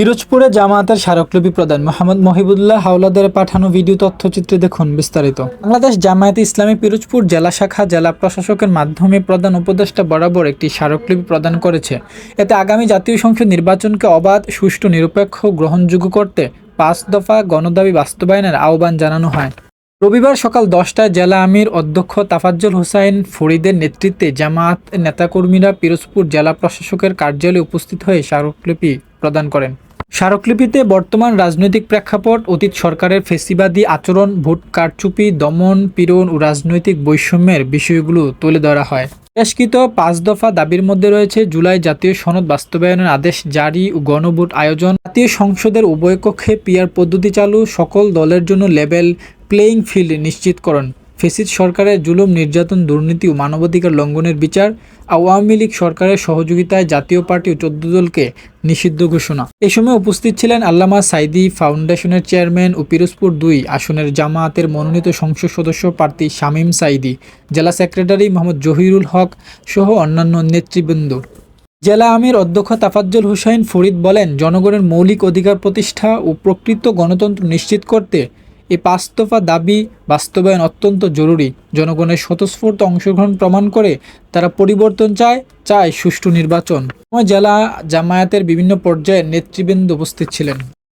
পিরোজপুরে জামায়াতের স্মারকলিপি প্রদান। মোহাম্মদ মহিবুল্লাহ হাওলাদের পাঠানো ভিডিও তথ্যচিত্রে দেখুন বিস্তারিত। বাংলাদেশ জামায়াতে ইসলামী পিরোজপুর জেলা শাখা জেলা প্রশাসকের মাধ্যমে প্রধান উপদেষ্টা বরাবর একটি স্মারকলিপি প্রদান করেছে। এতে আগামী জাতীয় সংসদ নির্বাচনকে অবাধ, সুষ্ঠু, নিরপেক্ষ, গ্রহণযোগ্য করতে পাঁচ দফা গণদাবি বাস্তবায়নের আহ্বান জানানো হয়। রবিবার সকাল দশটায় জেলা আমির অধ্যক্ষ তাফাজ্জল হোসাইন ফরিদের নেতৃত্বে জামায়াত নেতাকর্মীরা পিরোজপুর জেলা প্রশাসকের কার্যালয়ে উপস্থিত হয়ে স্মারকলিপি প্রদান করেন। স্মারকলিপিতে বর্তমান রাজনৈতিক প্রেক্ষাপট, অতীত সরকারের ফেসিবাদী আচরণ, ভোট কারচুপি, দমন, পীড়ন ও রাজনৈতিক বৈষম্যের বিষয়গুলো তুলে ধরা হয়। পেশকৃত পাঁচ দফা দাবির মধ্যে রয়েছে জুলাই জাতীয় সনদ বাস্তবায়নের আদেশ জারি ও গণভোট আয়োজন। জাতীয় সংসদের উভয় কক্ষে পিয়ার পদ্ধতি চালু। সকল দলের জন্য লেভেল প্লেয়িং ফিল্ড নিশ্চিতকরণ। ফেসিদ সরকারের জুলুম, নির্যাতন, দুর্নীতি ও মানবাধিকার লঙ্ঘনের বিচার আওয়ামী লীগ সরকারের সহযোগিতায় জাতীয় পার্টি ও চোদ্দ দলকে নিষিদ্ধ ঘোষণা। এ সময় উপস্থিত ছিলেন আল্লামা সাইদি ফাউন্ডেশনের চেয়ারম্যান ও পিরোজপুর দুই আসনের জামায়াতের মনোনীত সংসদ সদস্য প্রার্থী শামীম সাইদি, জেলা সেক্রেটারি মোহাম্মদ জহিরুল হক সহ অন্যান্য নেতৃবৃন্দ। জেলা আমির অধ্যক্ষ তাফাজ্জল হুসাইন ফরিদ বলেন, জনগণের মৌলিক অধিকার প্রতিষ্ঠা ও প্রকৃত গণতন্ত্র নিশ্চিত করতে এই পাস্তফা দাবি বাস্তবায়ন অত্যন্ত জরুরি। জনগণের স্বতঃস্ফূর্ত অংশগ্রহণ প্রমাণ করে তারা পরিবর্তন চায় চায় সুষ্ঠু নির্বাচন। জেলা জামায়াতের বিভিন্ন পর্যায়ে নেতৃবৃন্দ উপস্থিত ছিলেন।